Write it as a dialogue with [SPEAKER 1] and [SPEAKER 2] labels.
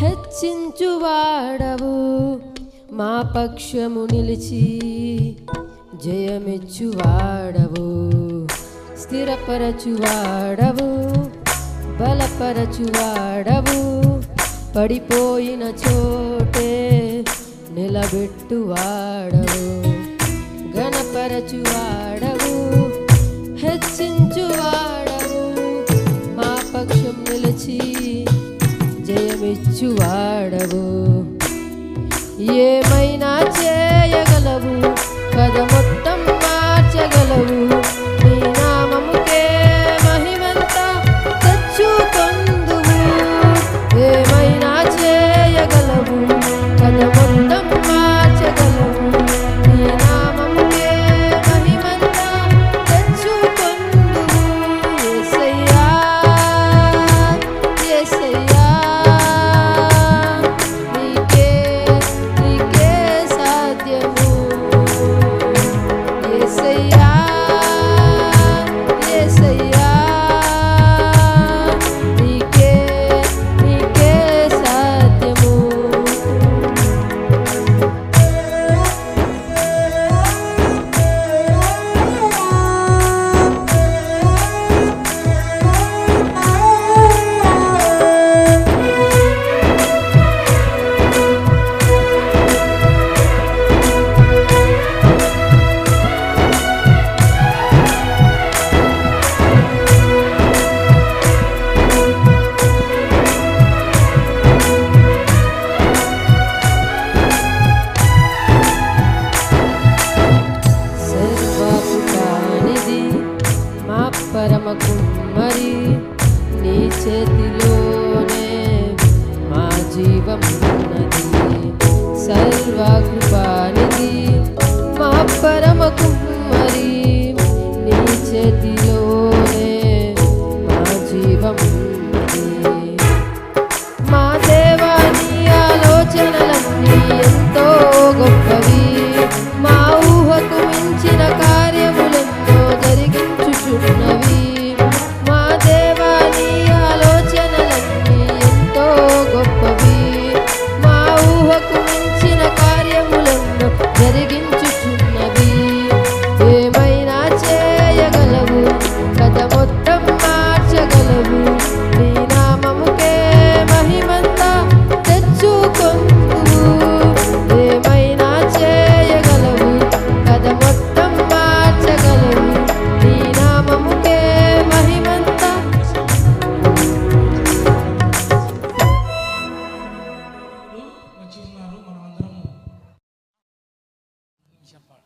[SPEAKER 1] హెచ్చించువాడవు. మా పక్షము నిలిచి జయమిచ్చువాడవు. స్థిరపరచువాడవు. బలపరచువాడవు. పడిపోయిన చోటే నిలబెట్టువాడవు. గణపరచువాడవు హెచ్చించువాడవు. మా పక్షం నిలిచి మెచ్చువాడవు ఏమైనా చేయగలవు? కథ మొట్ట జీవమున్నది. సర్వకృపానిది మా పరమకు Champagne.